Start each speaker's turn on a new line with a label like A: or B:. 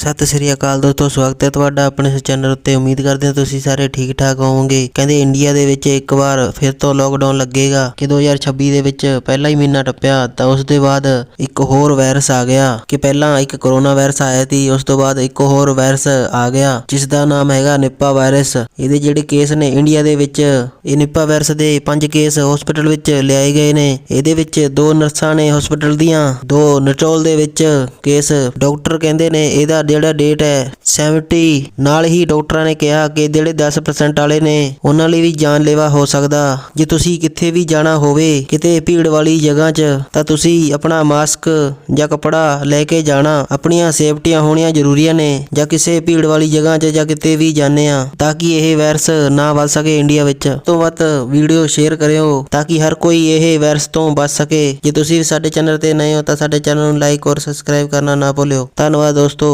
A: ਸਤਿ ਸ੍ਰੀ ਅਕਾਲ ਦੋਸਤੋ, ਸਵਾਗਤ ਹੈ ਤੁਹਾਡਾ ਆਪਣੇ ਇਸ ਚੈਨਲ ਉੱਤੇ। ਉਮੀਦ ਕਰਦੇ ਹਾਂ ਤੁਸੀਂ ਸਾਰੇ ਠੀਕ ਠਾਕ ਹੋਵੋਗੇ। ਕਹਿੰਦੇ ਇੰਡੀਆ ਦੇ ਵਿੱਚ ਇੱਕ ਵਾਰ ਫਿਰ ਤੋਂ ਲੋਕਡਾਊਨ ਲੱਗੇਗਾ। ਕਿ 2026 ਦੇ ਵਿੱਚ ਪਹਿਲਾ ਹੀ ਮਹੀਨਾ ਟੱਪਿਆ, ਤਾਂ ਉਸ ਦੇ ਬਾਅਦ ਇੱਕ ਹੋਰ ਵਾਇਰਸ ਆ ਗਿਆ। ਕਿ ਪਹਿਲਾਂ ਇੱਕ ਕਰੋਨਾ ਵਾਇਰਸ ਆਇਆ ਸੀ, ਉਸ ਤੋਂ ਬਾਅਦ ਇੱਕ ਹੋਰ ਵਾਇਰਸ ਆ ਗਿਆ, ਜਿਸ ਦਾ ਨਾਮ ਹੈਗਾ ਨਿਪਾ ਵਾਇਰਸ ਇਹਦੇ ਜਿਹੜੇ ਕੇਸ ਨੇ ਇੰਡੀਆ ਦੇ ਵਿੱਚ, ਇਹ ਨਿਪਾ ਵਾਇਰਸ ਦੇ ਪੰਜ ਕੇਸ ਹਸਪੀਟਲ ਵਿੱਚ ਲਿਆਏ ਗਏ ਨੇ। ਇਹਦੇ ਵਿੱਚ ਦੋ ਨਰਸਾਂ ਨੇ ਹਸਪੀਟਲ ਦੀਆਂ, ਦੋ ਨਟੋਲ ਦੇ ਵਿੱਚ ਕੇਸ ਡਾਕਟਰ ਕਹਿੰਦੇ ਨੇ ਇਹਦਾ ਜਿਹੜਾ ਡੇਟ ਹੈ 70 ਨਾਲ ਹੀ ਡਾਕਟਰਾਂ ਨੇ ਕਿਹਾ ਕਿ ਜਿਹੜੇ 10% ਵਾਲੇ ਨੇ, ਉਹਨਾਂ ਲਈ ਵੀ ਜਾਨਲੇਵਾ ਹੋ ਸਕਦਾ। ਜੇ ਤੁਸੀਂ ਕਿੱਥੇ ਵੀ ਜਾਣਾ ਹੋਵੇ, ਕਿਤੇ ਭੀੜ ਵਾਲੀ ਜਗ੍ਹਾ 'ਚ, ਤਾਂ ਤੁਸੀਂ ਆਪਣਾ ਮਾਸਕ ਜਾਂ ਕਪੜਾ ਲੈ ਕੇ ਜਾਣਾ। ਆਪਣੀਆਂ ਸੇਫਟੀਆਂ ਹੋਣੀਆਂ ਜ਼ਰੂਰੀਆਂ ਨੇ, ਜਾਂ ਕਿਸੇ ਭੀੜ ਵਾਲੀ ਜਗ੍ਹਾ 'ਚ ਜਾਂ ਕਿਤੇ ਵੀ ਜਾਂਦੇ ਆ ਤਾਂ ਕਿ ਇਹ ਵਾਇਰਸ ਨਾ ਵੱਧ ਸਕੇ ਇੰਡੀਆ ਵਿੱਚ। ਤੋਂ ਵੱਧ ਵੀਡੀਓ ਸ਼ੇਅਰ ਕਰਿਓ, ਤਾਂ ਕਿ ਹਰ ਕੋਈ ਇਹ ਵਾਇਰਸ ਤੋਂ ਬਚ ਸਕੇ। ਜੇ ਤੁਸੀਂ ਵੀ ਸਾਡੇ ਚੈਨਲ ਤੇ ਨਏ ਹੋ, ਤਾਂ ਸਾਡੇ ਚੈਨਲ ਨੂੰ ਲਾਈਕ ਔਰ ਸਬਸਕ੍ਰਾਈਬ ਕਰਨਾ ਨਾ ਭੁੱਲਿਓ। ਧੰਨਵਾਦ ਦੋਸਤੋ।